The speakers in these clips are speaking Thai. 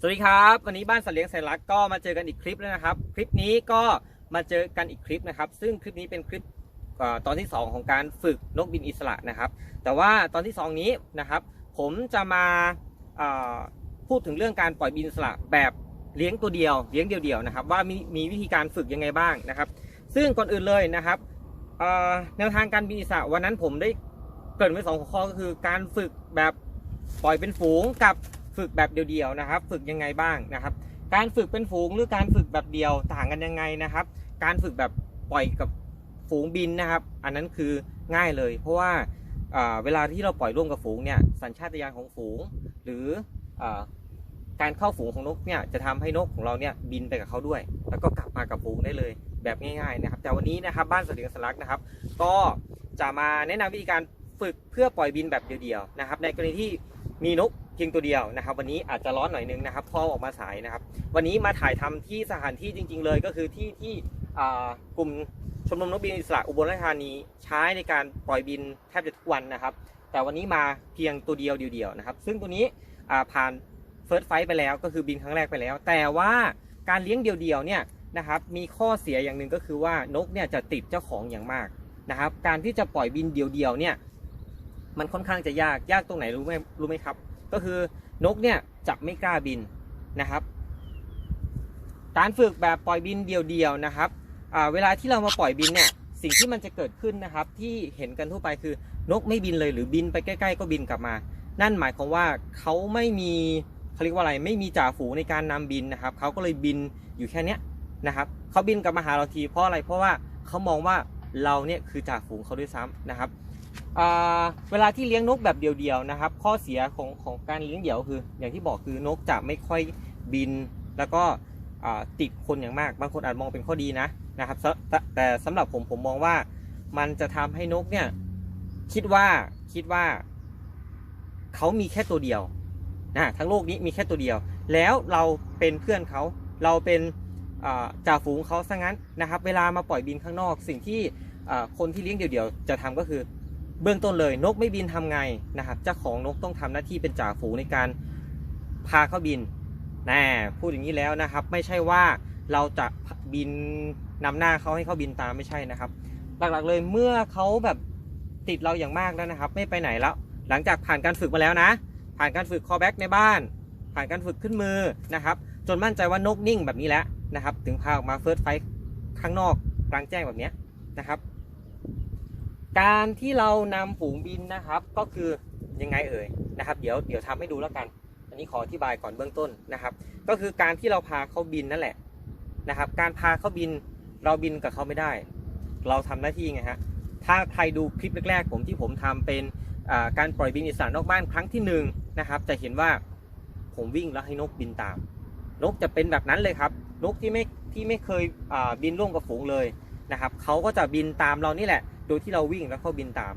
สวัสดีครับ วันนี้บ้านสัตว์เลี้ยงแสนรักก็มาเจอกันอีกคลิปแล้วนะครับ คลิปนี้ก็มาเจอกันอีกคลิปนะครับ ซึ่งคลิปนี้เป็นคลิปอตอนที่ 2 ของการฝึกนกบินอิสระนะครับ แต่ว่าตอนที่ 2 นี้นะครับ ผมจะมาพูดถึงเรื่องการปล่อยบินอิสระแบบเลี้ยงตัวเดียว เลี้ยงเดียวๆนะครับ ว่ามีมีวิธีการฝึกยังไงบ้างนะครับ ซึ่งก่อนอื่นเลยนะครับแนวทางการบินอิสระวันนั้นผมได้เกริ่นไว้สองข้อก็คือการฝึกแบบปล่อยเป็นฝูงกับ ฝึกแบบเดียวๆนะครับ ฝึกยังไงบ้างนะครับ การฝึกเป็นฝูงหรือการฝึกแบบเดียวต่างกันยังไงนะครับ การฝึกแบบปล่อยกับฝูงบินนะครับ อันนั้นคือง่ายเลย เพราะว่าเวลาที่เราปล่อยร่วมกับฝูงเนี่ยสัญชาตญาณของฝูง หรืออการเข้าฝูงของนกเนี่ยจะทำให้นกของเราเนี่ยบินไปกับเขาด้วย แล้วก็กลับมากับฝูงได้เลยแบบง่ายๆนะครับ แต่วันนี้นะครับบ้านสวนเลี้ยงสลักนะครับ ก็จะมาแนะนำวิธีการฝึกเพื่อปล่อยบินแบบเดียวๆนะครับ ในกรณีที่มีนก เพียงตัวเดียวนะครับ วันนี้อาจจะร้อนหน่อยนึงนะครับพราะออกมาสายนะครับ วันนี้มาถ่ายทำที่สถานที่จริง ๆ เลยก็คือที่ที่กลุ่มชมรมนกบินอิสระอุบลราชธานีใช้ในการปล่อยบินแทบจะทุกวันนะครับ แต่วันนี้มาเพียงตัวเดียวเดียวๆนะครับ ซึ่งตัวนี้ผ่านเฟิร์สไฟไปแล้วก็คือบินครั้งแรกไปแล้ว แต่ว่าการเลี้ยงเดียวๆเนี่ยนะครับมีข้อเสียอย่างหนึ่งก็คือว่านกเนี่ยจะติดเจ้าของอย่างมากนะครับ การที่จะปล่อยบินเดียวๆเนี่ยมันค่อนข้างจะยากยากตรงไหนรู้ไหมรู้ไหมครับ ก็คือนกเนี่ยจะไม่กล้าบินนะครับ การฝึกแบบปล่อยบินเดียวๆนะครับเวลาที่เรามาปล่อยบินเนี่ยสิ่งที่มันจะเกิดขึ้นนะครับที่เห็นกันทั่วไปคือนกไม่บินเลยหรือบินไปใกล้ๆ ก็บินกลับมา นั่นหมายความว่าเขาไม่มีเขาเรียกว่าอะไรไม่มีจ่าฝูงในการนำบินนะครับเขาก็เลยบินอยู่แค่เนี้ยนะครับเขาบินกลับมาหาเราทีเพราะอะไรเพราะว่าเขามองว่าเราเนี่ยคือจ่าฝูงเขาด้วยซ้ำนะครับ เวลาที่เลี้ยงนกแบบเดียวๆนะครับ ข้อเสียของของการเลี้ยงเดี่ยวคือ อย่างที่บอกคือนกจะไม่ค่อยบิน แล้วก็ติดคนอย่างมาก บางคนอาจมองเป็นข้อดีนะนะครับแต่แต่แต่สำหรับผมผมมองว่ามันจะทำให้นกเนี่ยคิดว่าคิดว่าเขามีแค่ตัวเดียวนะทั้งโลกนี้มีแค่ตัวเดียว แล้วเราเป็นเพื่อนเขาเราเป็นจ่าฝูงเขาซะงั้นนะครับ เวลามาปล่อยบินข้างนอก สิ่งที่คนที่เลี้ยงเดี่ยวๆจะทำก็คือ เบื้องต้นเลยนกไม่บินทำไงนะครับเจ้าของนกต้องทำหน้าที่เป็นจ่าฝูงในการพาเขาบินแน่พูดอย่างนี้แล้วนะครับ ไม่ใช่ว่าเราจะบินนำหน้าเขาให้เขาบินตามไม่ใช่นะครับ หลักๆเลยเมื่อเขาแบบติดเราอย่างมากแล้วนะครับ ไม่ไปไหนแล้ว หลังจากผ่านการฝึกมาแล้วนะ ผ่านการฝึกคอแบ็กในบ้าน ผ่านการฝึกขึ้นมือนะครับ จนมั่นใจว่านกนิ่งแบบนี้แล้วนะครับ ถึงพาออกมาเฟิร์สไฟข้างนอกกลางแจ้งแบบนี้นะครับ การที่เรานำฝูงบินนะครับ ก็คือยังไงเอ่ยนะครับ เดี๋ยวเดี๋ยวทำให้ดูแล้วกัน อันนี้ขออธิบายก่อนเบื้องต้นนะครับ ก็คือการที่เราพาเขาบินนั่นแหละนะครับ การพาเขาบินเราบินกับเขาไม่ได้ เราทำหน้าที่ไงฮะถ้าใครดูคลิปแรกๆ ผมที่ผมทำเป็นการปล่อยบินอิสระนอกบ้านครั้งที่หนึ่งนะครับ จะเห็นว่าผมวิ่งแล้วให้นกบินตาม นกจะเป็นแบบนั้นเลยครับ นกที่ไม่ที่ไม่เคยบินร่วมกับฝูงเลยนะครับเขาก็จะบินตามเรานี่แหละ โดยที่เราวิ่งแล้วเขาบินตาม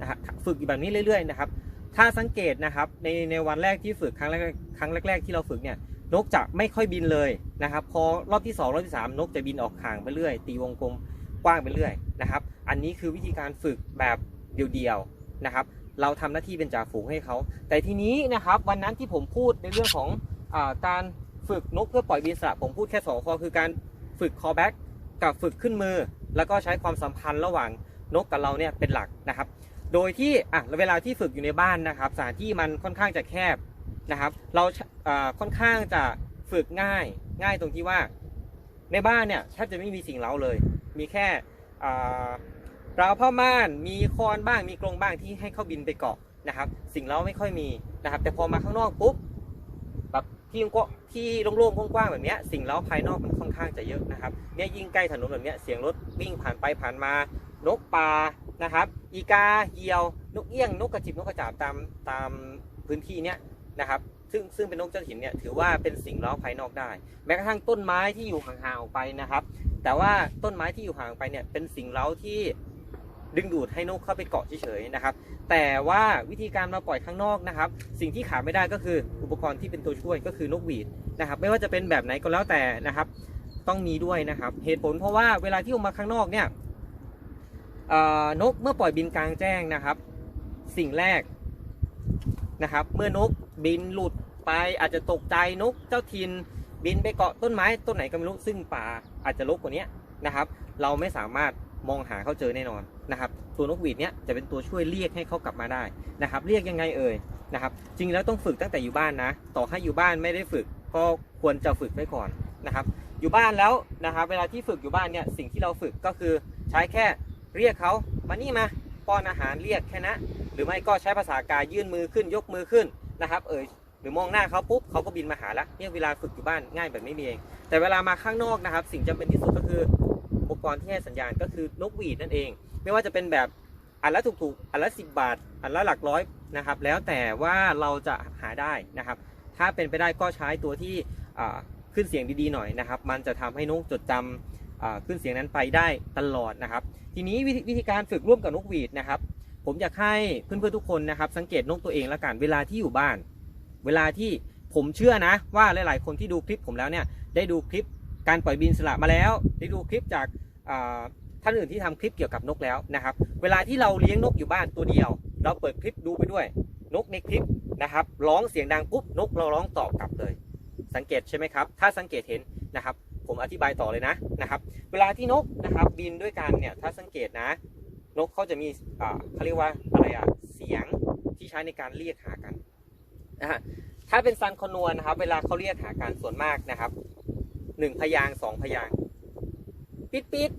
นะฮะฝึกอยู่แบบนี้เรื่อยๆนะครับ ถ้าสังเกตนะครับในในวันแรกที่ฝึกครั้งแรกครั้งแรก ๆ ที่เราฝึกเนี่ยนกจะไม่ค่อยบินเลยนะครับ พอรอบที่ 2 รอบที่ 3 นกจะบินออกห่างไปเรื่อย ตีวงกลมกว้างไปเรื่อยนะครับ อันนี้คือวิธีการฝึกแบบเดียวๆนะครับ เราทำหน้าที่เป็นจ่าฝูงให้เขา แต่ทีนี้นะครับวันนั้นที่ผมพูดในเรื่องของอการฝึกนกเพื่อปล่อยบินสระผมพูดแค่สองข้อคือการฝึก callback กับฝึกขึ้นมือ แล้วก็ใช้ความสัมพันธ์ระหว่าง นกกับเราเนี่ยเป็นหลักนะครับ โดยที่อะเวลาที่ฝึกอยู่ในบ้านนะครับสถานที่มันค่อนข้างจะแคบนะครับ เราค่อนข้างจะฝึกง่ายง่ายตรงที่ว่าในบ้านเนี่ยแทบจะไม่มีสิ่งเร้าเลย มีแค่ราวผ้าม่านมีคอนบ้างมีกรงบ้างที่ให้เข้าบินไปเกาะนะครับ สิ่งเร้าไม่ค่อยมีนะครับ แต่พอมาข้างนอกปุ๊บแบบที่ก็ที่โล่งๆกว้างๆแบบเนี้ยสิ่งเร้าภายนอกมันค่อนข้างจะเยอะนะครับเนี่ยยิ่งใกล้ถนนแบบเนี้ยเสียงรถวิ่งผ่านไปผ่านมา นกป่านะครับ อีกาเหยี่ยวนกเอี้ยงนกกระจิบนกกระจาบตามตามพื้นที่เนี้ยนะครับซึ่งซึ่งเป็นนกเจ้าถิ่นเนี่ยถือว่าเป็นสิ่งเล้าภายนอกได้ แม้กระทั่งต้นไม้ที่อยู่ห่างๆออกไปนะครับ แต่ว่าต้นไม้ที่อยู่ห่างไปเนี่ยเป็นสิ่งเล้าที่ดึงดูดให้นกเข้าไปเกาะเฉยๆนะครับ แต่ว่าวิธีการมาปล่อยข้างนอกนะครับ สิ่งที่ขาดไม่ได้ก็คืออุปกรณ์ที่เป็นตัวช่วยก็คือนกหวีดนะครับ ไม่ว่าจะเป็นแบบไหนก็แล้วแต่นะครับ ต้องมีด้วยนะครับ เหตุผลเพราะว่าเวลาที่ออกมาข้างนอกเนี่ย นกเมื่อปล่อยบินกลางแจ้งนะครับ สิ่งแรกนะครับ เมื่อนกบินหลุดไปอาจจะตกใจนกเจ้าทินบินไปเกาะต้นไม้ต้นไหนก็ไม่รู้ซึ่งป่าอาจจะรกกว่านี้นะครับ เราไม่สามารถมองหาเขาเจอแน่นอนนะครับ ตัวนกหวีดเนี้ยจะเป็นตัวช่วยเรียกให้เขากลับมาได้นะครับ เรียกยังไงเอ่ยนะครับ จริงแล้วต้องฝึกตั้งแต่อยู่บ้านนะ ต่อให้อยู่บ้านไม่ได้ฝึกก็ควรจะฝึกไว้ก่อนนะครับ อยู่บ้านแล้วนะครับ เวลาที่ฝึกอยู่บ้านเนี่ยสิ่งที่เราฝึกก็คือใช้แค่ เรียกเขามานี่มาป้อนอาหารเรียกแค่นะหรือไม่ก็ใช้ภาษากายยื่นมือขึ้นยกมือขึ้นนะครับ เอ่ยหรือมองหน้าเขาปุ๊บเขาก็บินมาหาละเนี่ยเวลาฝึกอยู่บ้านง่ายแบบนี้นี่เอง แต่เวลามาข้างนอกนะครับ สิ่งจำเป็นที่สุดก็คืออุปกรณ์ที่ให้สัญญาณก็คือนกหวีดนั่นเอง ไม่ว่าจะเป็นแบบอันละถูกๆอันละสิบาท อันละหลักร้อยนะครับ แล้วแต่ว่าเราจะหาได้นะครับ ถ้าเป็นไปได้ก็ใช้ตัวที่ขึ้นเสียงดีๆหน่อยนะครับ มันจะทำให้นกจดจำอ่า ขึ้นเสียงนั้นไปได้ตลอดนะครับ ทีนี้วิธีการฝึกร่วมกับนกหวีดนะครับ ผมอยากให้เพื่อนๆทุกคนนะครับ สังเกตนกตัวเองแล้วกันเวลาที่อยู่บ้าน เวลาที่ผมเชื่อนะ ว่าหลายๆ คนที่ดูคลิปผมแล้วเนี่ยได้ดูคลิปการปล่อยบินสละมาแล้ว ได้ดูคลิปจากท่านอื่นที่ทำคลิปเกี่ยวกับนกแล้วนะครับ เวลาที่เราเลี้ยงนกอยู่บ้านตัวเดียว เราเปิดคลิปดูไปด้วย นกในคลิปนะครับร้องเสียงดังปุ๊บนกเราร้องตอบกลับเลย สังเกตใช่ไหมครับ ถ้าสังเกตเห็นนะครับ ผมอธิบายต่อเลยนะนะครับ เวลาที่นกนะครับ บินด้วยกันเนี่ยถ้าสังเกตนะ นกเขาจะมีอ่าเขาเรียกว่าอะไรอะเสียงที่ใช้ในการเรียกหากันนะฮะถ้าเป็นซันคอนวนนะครับ เวลาเขาเรียกหากันส่วนมากนะครับหนึ่งพยางสองพยางปิดปิด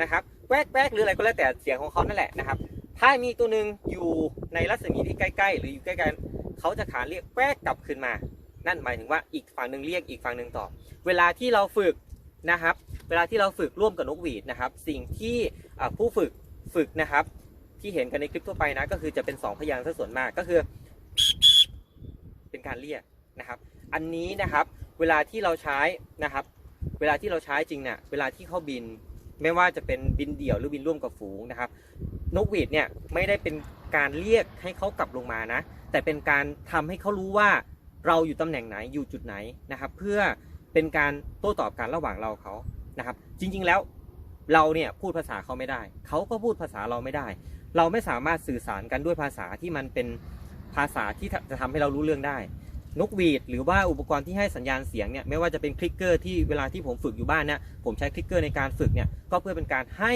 นะครับแวกแวกหรืออะไรก็แล้วแต่เสียงของเขานั่นแหละนะครับ ถ้ามีตัวหนึ่งอยู่ในรัศมีที่ใกล้ ๆ หรืออยู่ใกล้กันเขาจะขานเรียกแวกกลับคืนมา นั่นหมายถึงว่าอีกฝั่งหนึ่งเรียกอีกฝั่งหนึ่งตอบ เวลาที่เราฝึกนะครับ เวลาที่เราฝึกร่วมกับนกหวีดนะครับ สิ่งที่ผู้ฝึกฝึกนะครับ ที่เห็นกันในคลิปทั่วไปนะก็คือจะเป็นสองพยางค์ซะส่วนมากก็คือ เป็นการเรียกนะครับ อันนี้นะครับเวลาที่เราใช้นะครับ เวลาที่เราใช้จริงเนี่ยเวลาที่เขาบิน ไม่ว่าจะเป็นบินเดี่ยวหรือบินร่วมกับฝูงนะครับ นกหวีดเนี่ยไม่ได้เป็นการเรียกให้เขากลับลงมานะ แต่เป็นการทำให้เขารู้ว่า เราอยู่ตำแหน่งไหนอยู่จุดไหนนะครับ เพื่อเป็นการโต้ตอบกันระหว่างเราเขานะครับ จริงๆแล้วเราเนี่ยพูดภาษาเขาไม่ได้ เขาก็พูดภาษาเราไม่ได้ เราไม่สามารถสื่อสารกันด้วยภาษาที่มันเป็นภาษาที่จะทำให้เรารู้เรื่องได้ นกหวีดหรือว่าอุปกรณ์ที่ให้สัญญาณเสียงเนี่ยไม่ว่าจะเป็นคลิกเกอร์ที่เวลาที่ผมฝึกอยู่บ้านเนี่ยผมใช้คลิกเกอร์ในการฝึกเนี่ยก็เพื่อเป็นการให้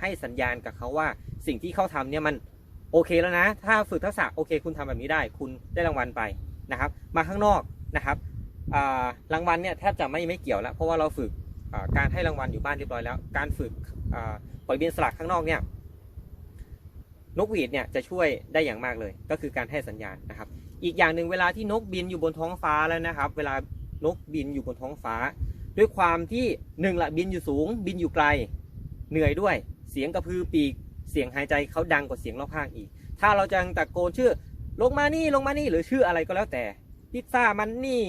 ให้สัญญาณกับเขาว่า สิ่งที่เขาทำเนี่ยมันโอเคแล้วนะ ถ้าฝึกทักษะโอเค คุณทำแบบนี้ได้ คุณได้รางวัลไป นะครับ มาข้างนอกนะครับรางวัลเนี่ยแทบจะไม่ไม่เกี่ยวแล้ว เพราะว่าเราฝึกการให้รางวัลอยู่บ้านเรียบร้อยแล้ว การฝึกปล่อยบินสลักข้างนอกเนี่ยนกหวีดเนี่ยจะช่วยได้อย่างมากเลย ก็คือการให้สัญญาณนะครับ อีกอย่างหนึ่งเวลาที่นกบินอยู่บนท้องฟ้าแล้วนะครับ เวลานกบินอยู่บนท้องฟ้า ด้วยความที่หนึ่งละบินอยู่สูง บินอยู่ไกล เหนื่อยด้วย เสียงกระพือปีก เสียงหายใจเขาดังกว่าเสียงรอบข้างอีก ถ้าเราจะตะโกนชื่อ ลงมานี่ลงมานี่หรือชื่ออะไรก็แล้วแต่พิซซ่ามันนี่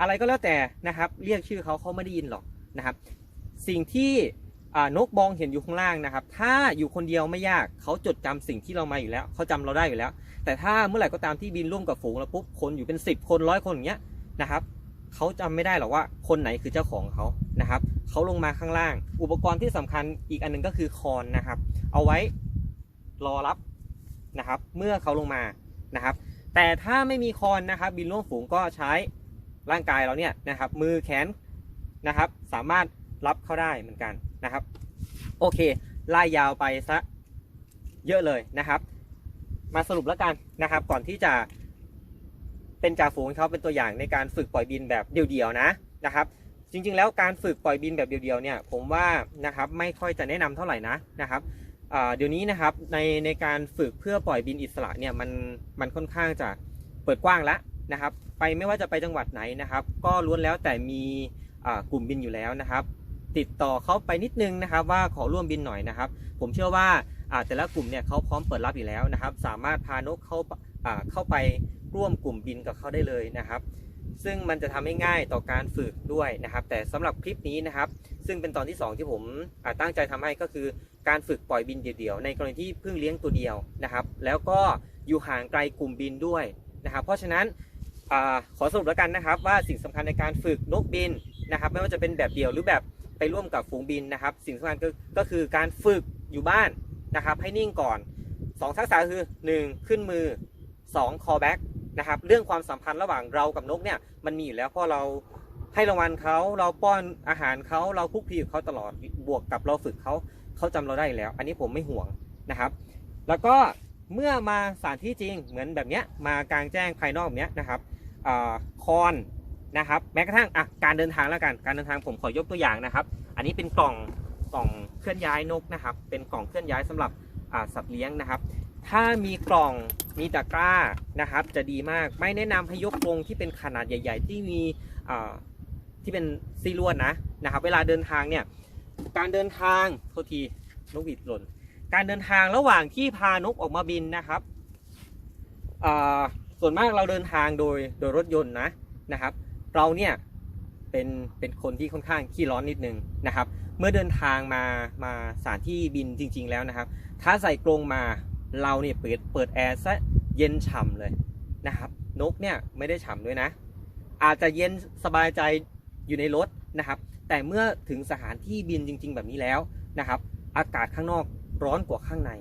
อะไรก็แล้วแต่นะครับ เรียกชื่อเขาเขาไม่ได้ยินหรอกนะครับ สิ่งที่นกมองเห็นอยู่ข้างล่างนะครับ ถ้าอยู่คนเดียวไม่ยากเขาจดจำสิ่งที่เรามาอยู่แล้วเขาจำเราได้อยู่แล้ว แต่ถ้าเมื่อไหร่ก็ตามที่บินร่วมกับฝูงแล้วปุ๊บคนอยู่เป็น 10 คนร้อยคนอย่างเงี้ยนะครับเขาจำไม่ได้หรอกว่าคนไหนคือเจ้าของเขานะครับเขาลงมาข้างล่าง อุปกรณ์ที่สำคัญอีกอันหนึงก็คือคอนนะครับ เอาไว้รอรับนะครับ เมื่อเขาลงมา นะครับ แต่ถ้าไม่มีคอนนะครับ บินร่วมฝูงก็ใช้ร่างกายเราเนี่ยนะครับ มือแขนนะครับ สามารถรับเข้าได้เหมือนกันนะครับ โอเคไล่ยาวไปซะเยอะเลยนะครับ มาสรุปแล้วกันนะครับ ก่อนที่จะเป็นจ่าฝูงเขาเป็นตัวอย่างในการฝึกปล่อยบินแบบเดี่ยวๆนะนะครับ จริงๆ แล้วการฝึกปล่อยบินแบบเดียวๆเนี่ย ผมว่านะครับไม่ค่อยจะแนะนำเท่าไหร่นะนะครับ เดี๋ยวนี้นะครับในในการฝึกเพื่อปล่อยบินอิสระเนี่ยมันมันค่อนข้างจะเปิดกว้างแล้วนะครับ ไปไม่ว่าจะไปจังหวัดไหนนะครับ ก็ล้วนแล้วแต่มีกลุ่มบินอยู่แล้วนะครับ ติดต่อเขาไปนิดนึงนะครับ ว่าขอร่วมบินหน่อยนะครับ ผมเชื่อว่าแต่ละกลุ่มเนี่ยเขาพร้อมเปิดรับอยู่แล้วนะครับ สามารถพานกเข้าเข้าไปร่วมกลุ่มบินกับเขาได้เลยนะครับ ซึ่งมันจะทำให้ง่ายต่อการฝึกด้วยนะครับ แต่สำหรับคลิปนี้นะครับ ซึ่งเป็นตอนที่ 2 ที่ผมตั้งใจทำให้ก็คือการฝึกปล่อยบินเดี่ยวๆในกรณีที่เพิ่งเลี้ยงตัวเดียวนะครับ แล้วก็อยู่ห่างไกลกลุ่มบินด้วยนะครับ เพราะฉะนั้นอขอสรุปแล้วกันนะครับ ว่าสิ่งสำคัญในการฝึกนกบินนะครับ ไม่ว่าจะเป็นแบบเดี่ยวหรือแบบไปร่วมกับฝูงบินนะครับ สิ่งสำคัญก็ก็คือการฝึกอยู่บ้านนะครับ ให้นิ่งก่อน 2 ทักษะคือ 1. ขึ้นมือ 2. call back นะครับเรื่องความสัมพันธ์ระหว่างเรากับนกเนี่ยมันมีอยู่แล้วเพราะเราให้รางวัลเขาเราป้อนอาหารเขาเราคุกคีกับเขาตลอดบวกกับเราฝึกเขาเขาจำเราได้แล้ว อันนี้ผมไม่ห่วงนะครับ แล้วก็เมื่อมาสถานที่จริงเหมือนแบบเนี้ยมากลางแจ้งภายนอกแบบเนี้ยนะครับอคอนนะครับแม้กระทั่งอะการเดินทางแล้วกันการเดินทางผมขอยกตัวอย่างนะครับ อันนี้เป็นกล่องกล่องเคลื่อนย้ายนกนะครับ เป็นกล่องเคลื่อนย้ายสำหรับสัตว์เลี้ยงนะครับ ถ้ามีกล่องมีตะกร้านะครับ จะดีมากไม่แนะนำให้ยกกรงที่เป็นขนาดใหญ่ ๆ ที่มีที่เป็นซีลวนนะนะครับ เวลาเดินทางเนี่ยการเดินทางโทษทีนกหวีดหล่นการเดินทางระหว่างที่พานกออกมาบินนะครับส่วนมากเราเดินทางโดยโดยรถยนต์นะนะครับ เราเนี่ยเป็นเป็นคนที่ค่อนข้างขี้ร้อนนิดนึงนะครับ เมื่อเดินทางมามาสถานที่บินจริง ๆ แล้วนะครับ ถ้าใส่กรงมา เราเนี่ยเปิดเปิดแอร์ซะเย็นฉ่ำเลยนะครับ นกเนี่ยไม่ได้ฉ่ำด้วยนะ อาจจะเย็นสบายใจอยู่ในรถนะครับ แต่เมื่อถึงสถานที่บินจริง ๆ แบบนี้แล้วนะครับ อากาศข้างนอกร้อนกว่าข้างใน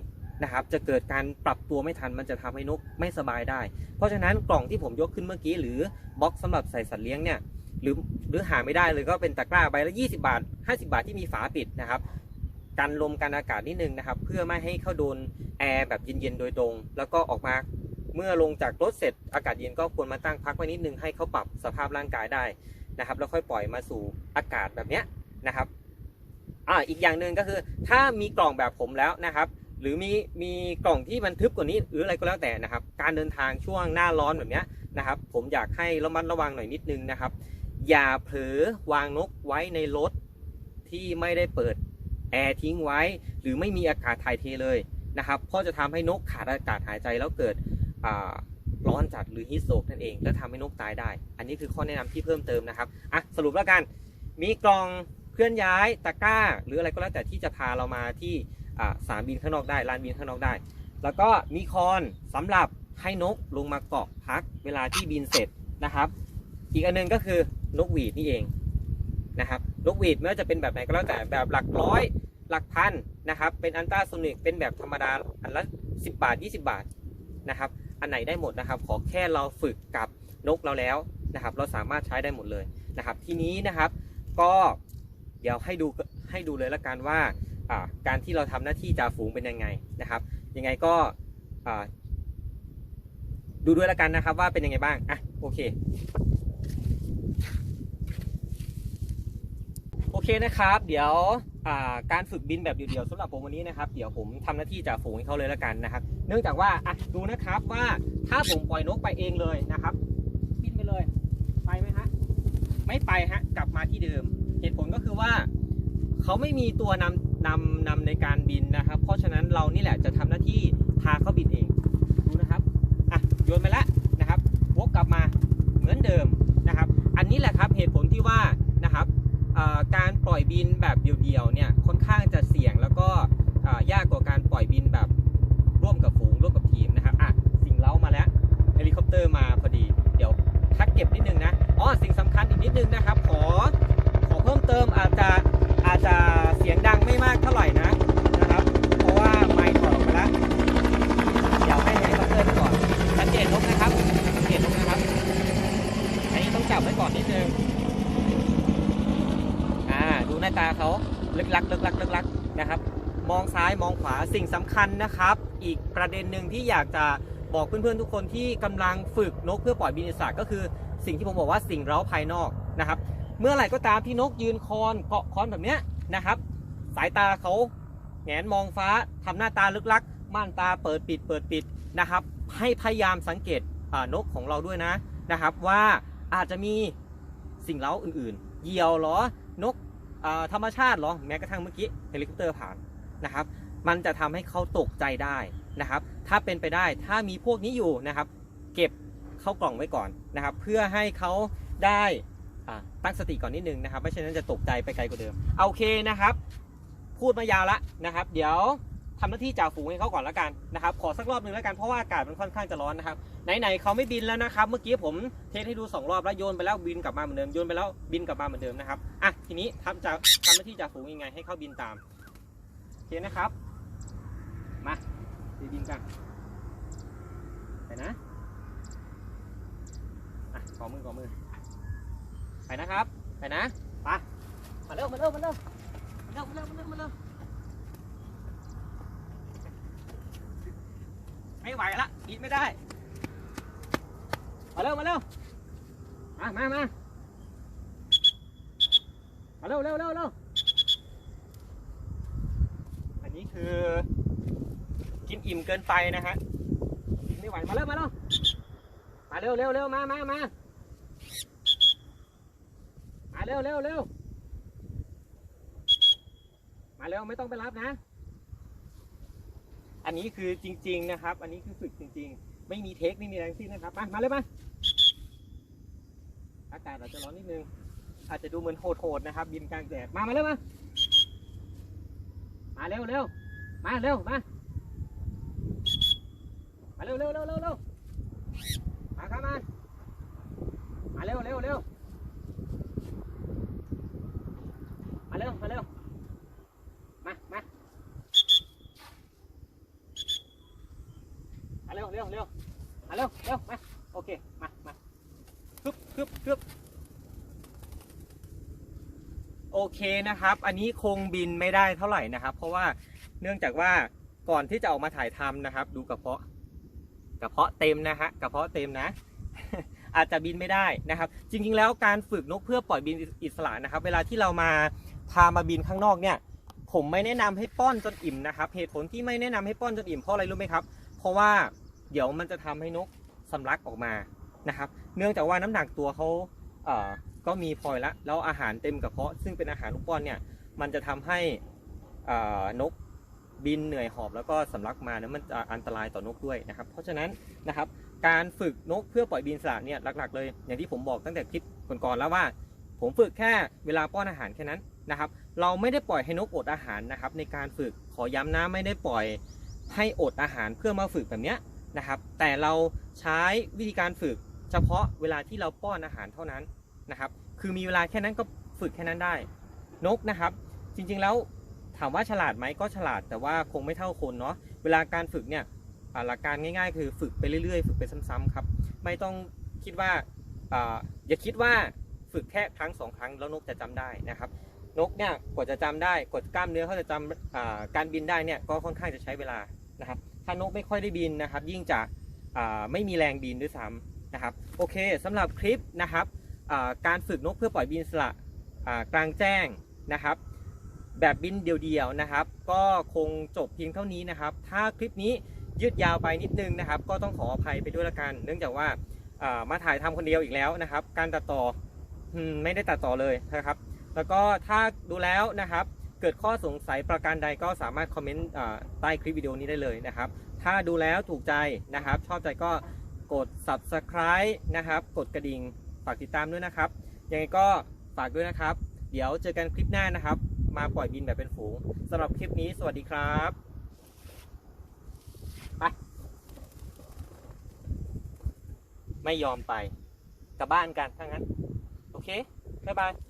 นะครับ จะเกิดการปรับตัวไม่ทันมันจะทำให้นกไม่สบายได้ เพราะฉะนั้นกล่องที่ผมยกขึ้นเมื่อกี้ หรือบ็อกสำหรับใส่สัตว์เลี้ยงเนี่ยหรือหรือหาไม่ได้เลยก็เป็นตะกร้าใบละ 20 บาท 50 บาทที่มีฝาปิดนะครับ กันลมกันอากาศนิดนึงนะครับ เพื่อไม่ให้เข้าโดนแอร์แบบเย็นๆโดยตรง แล้วก็ออกมาเมื่อลงจากรถเสร็จอากาศเย็นก็ควรมาตั้งพักไว้นิดนึงให้เขาปรับสภาพร่างกายได้นะครับ แล้วค่อยปล่อยมาสู่อากาศแบบเนี้ยนะครับอ่าอีกอย่างหนึ่งก็คือถ้ามีกล่องแบบผมแล้วนะครับ หรือมีมีกล่องที่มันทึบกว่านี้หรืออะไรก็แล้วแต่นะครับ การเดินทางช่วงหน้าร้อนแบบเนี้ยนะครับ ผมอยากให้ระมัดระวังหน่อยนิดนึงนะครับ อย่าเผลอวางนกไว้ในรถที่ไม่ได้เปิด แอร์ทิ้งไว้ หรือไม่มีอากาศถ่ายเทเลยนะครับเพราะจะทำให้นกขาดอากาศหายใจแล้วเกิดร้อนจัดหรือฮิสโตกนั่นเอง และทำให้นกตายได้ อันนี้คือข้อแนะนำที่เพิ่มเติมนะครับอะสรุปแล้วกัน มีกล่องเคลื่อนย้ายตะกร้า หรืออะไรก็แล้วแต่ที่จะพาเรามาที่สนามบินข้างนอกได้ลานบินข้างนอกได้ แล้วก็มีคอนสำหรับให้นกลงมาเกาะพักเวลาที่บินเสร็จนะครับ อีกอันหนึงก็คือนกหวีดนี่เองนะครับ นกหวีดไม่ว่าจะเป็นแบบไหนก็แล้วแต่แบบหลักร้อยหลักพันนะครับเป็นอันต้าโซนิกเป็นแบบธรรมดาอันละ 10 บาท 20 บาทนะครับอันไหนได้หมดนะครับ ขอแค่เราฝึกกับนกเราแล้วนะครับ เราสามารถใช้ได้หมดเลยนะครับ ทีนี้นะครับก็เดี๋ยวให้ดูให้ดูเลยละกันว่าการที่เราทำหน้าที่จ่าฝูงเป็นยังไงนะครับยังไงก็ดูด้วยละกันนะครับว่าเป็นยังไงบ้างอะโอเค โอ เคนะครับ เดี๋ยวการฝึกบินแบบเดียวๆสำหรับผมวันนี้นะครับ เดี๋ยวผมทำหน้าที่จ่าฝูงให้เขาเลยแล้วกันนะครับ เนื่องจากว่าอะดูนะครับว่าถ้าผมปล่อยนกไปเองเลยนะครับ บินไปเลย ไปไหมฮะไม่ไปฮะกลับมาที่เดิม เหตุผลก็คือว่าเขาไม่มีตัวนำนำนำในการบินนะครับ เพราะฉะนั้นเรานี่แหละจะทำหน้าที่พาเขาบินเองดูนะครับอะโยนไปแล้วนะครับวกกลับมาเหมือนเดิมนะครับ อันนี้แหละครับเหตุผลที่ว่า การปล่อยบินแบบเดี่ยวๆเนี่ยค่อนข้างจะ สิ่งสำคัญนะครับ อีกประเด็นหนึ่งที่อยากจะบอกเพื่อนๆทุกคนที่กำลังฝึกนกเพื่อปล่อยบินอิสระก็คือสิ่งที่ผมบอกว่าสิ่งเร้าภายนอกนะครับ เมื่อไหร่ก็ตามที่นกยืนคอนเกาะคอนแบบเนี้ยนะครับ สายตาเขาแงนมองฟ้าทำหน้าตาลึกลักม่านตาเปิดปิดเปิดปิดนะครับ ให้พยายามสังเกตนกของเราด้วยนะนะครับ ว่าอาจจะมีสิ่งเร้าอื่นๆ เหยี่ยวหรอนกอธรรมชาติหรอแม้กระทั่งเมื่อกี้เฮลิคอปเตอร์ผ่านนะครับ มันจะทำให้เขาตกใจได้นะครับ ถ้าเป็นไปได้ถ้ามีพวกนี้อยู่นะครับ เก็บเข้ากล่องไว้ก่อนนะครับ เพื่อให้เขาได้ตั้งสติก่อนนิดนึงนะครับไม่เช่นนั้นจะตกใจไปไกลกว่าเดิมโอเคนะครับ พูดมายาวละนะครับ เดี๋ยวทำหน้าที่จ่าฝูงให้เขาก่อนแล้วกันนะครับ ขอสักรอบหนึ่งแล้วกันเพราะว่าอากาศมันค่อนข้างจะร้อนนะครับไหนๆเขาไม่บินแล้วนะครับ เมื่อกี้ผมเทสให้ดูสองรอบแล้วโยนไปแล้วบินกลับมาเหมือนเดิมโยนไปแล้วบินกลับมาเหมือนเดิมนะครับอะทีนี้ทำจะทำหน้าที่จ่าฝูงยังไงให้เขาบินตามโอเคนะครับ มาไปบินกันไปนะอะขอมือขอมือ ไปนะครับ ไปนะไปมาเร็วมาเร็วมาเร็วมาเร็วมาเร็วมาเร็วมาเร็วไม่ไหวละกินไม่ได้ มาเร็วมาเร็วมามามามาเร็วเร็วเร็วเร็วอันนี้คือ กินอิ่มเกินไปนะฮะกินไม่ไหวมาเร็วมาเร็วมาเร็วเร็วเร็วมามามามาเร็วเร็วเร็วมาเร็วไม่ต้องไปรับนะ อันนี้คือจริง ๆนะครับ อันนี้คือฝึกจริง ๆ ไม่มีเทคไม่มีแรงสิ้นนะครับมามาเลยมาอากาศอาจจะร้อนนิดนึง อาจจะดูเหมือนโหดๆนะครับ บินกลางแดดมามาเร็วมามาเร็วเร็วมาเร็วมา มาเร็วเร็วเร็วเร็วเร็วมาครับมามาเร็วเร็วเร็วมาเร็วมาเร็วมามามาเร็วเร็วเร็วมาเร็วเร็วมาโอเคมามาคึบคึบคึบโอเคนะครับ อันนี้คงบินไม่ได้เท่าไหร่นะครับ เพราะว่าเนื่องจากว่าก่อนที่จะออกมาถ่ายทำนะครับ ดูกระเพาะ กระเพาะเต็มนะฮะกระเพาะเต็มนะ อาจจะบินไม่ได้นะครับ จริงๆแล้วการฝึกนกเพื่อปล่อยบินอิสระนะครับ เวลาที่เรามาพามาบินข้างนอกเนี่ย ผมไม่แนะนำให้ป้อนจนอิ่มนะครับเหตุผลที่ไม่แนะนำให้ป้อนจนอิ่มเพราะอะไรรู้ไหมครับ เพราะว่าเดี๋ยวมันจะทำให้นกสำลักออกมานะครับ เนื่องจากว่าน้ำหนักตัวเขาเอ่อก็มีพลอยละแล้วอาหารเต็มกระเพาะซึ่งเป็นอาหารลูกป้อนเนี่ยมันจะทำให้นก บินเหนื่อยหอบแล้วก็สำลักมาเนี่ยมันจะอันตรายต่อนกด้วยนะครับ เพราะฉะนั้นนะครับการฝึกนกเพื่อปล่อยบินสระเนี่ยหลักๆเลย อย่างที่ผมบอกตั้งแต่คลิปก่อนๆแล้วว่า ผมฝึกแค่เวลาป้อนอาหารแค่นั้นนะครับเราไม่ได้ปล่อยให้นกอดอาหารนะครับ ในการฝึกขอย้ำนะไม่ได้ปล่อยให้อดอาหารเพื่อมาฝึกแบบเนี้ยนะครับ แต่เราใช้วิธีการฝึก เฉพาะเวลาที่เราป้อนอาหารเท่านั้นนะครับ คือมีเวลาแค่นั้นก็ฝึกแค่นั้นได้ นกนะครับ จริงๆแล้ว ถามว่าฉลาดไหมก็ฉลาดแต่ว่าคงไม่เท่าคนเนาะเวลาการฝึกเนี่ยหลักการง่ายๆ คือฝึกไปเรื่อยๆ ฝึกไปซ้ำๆครับ ไม่ต้องคิดว่าอย่าคิดว่าฝึกแค่ครั้งสองครั้งแล้วนกจะจำได้นะครับนกเนี่ยกว่าจะจำได้กว่ากล้ามเนื้อเขาจะจำการบินได้เนี่ยก็ค่อนข้างจะใช้เวลานะครับ ถ้านกไม่ค่อยได้บินนะครับ ยิ่งจะอ่าไม่มีแรงบินด้วยซ้ำนะครับโอเคสำหรับคลิปนะครับการฝึกนกเพื่อปล่อยบินสระกลางแจ้งนะครับ แบบบินเดียวๆนะครับ ก็คงจบเพียงเท่านี้นะครับ ถ้าคลิปนี้ยืดยาวไปนิดนึงนะครับ ก็ต้องขออภัยไปด้วยละกัน เนื่องจากว่าามาถ่ายทำคนเดียวอีกแล้วนะครับ การตัดต่อไม่ได้ตัดต่อเลยนะครับ แล้วก็ถ้าดูแล้วนะครับ เกิดข้อสงสัยประการใดก็สามารถคอมเมนต์ใต้คลิปวิดีโอนี้ได้เลยนะครับ ถ้าดูแล้วถูกใจนะครับ ชอบใจก็กด subscribe นะครับ กดกระดิ่งฝากติดตามด้วยนะครับ ยังไงก็ฝากด้วยนะครับ เดี๋ยวเจอกันคลิปหน้านะครับ มาปล่อยบินแบบเป็นฝูงสำหรับคลิปนี้สวัสดีครับไปไม่ยอมไปกลับบ้านกันถ้างั้น โอเค บ๊ายบาย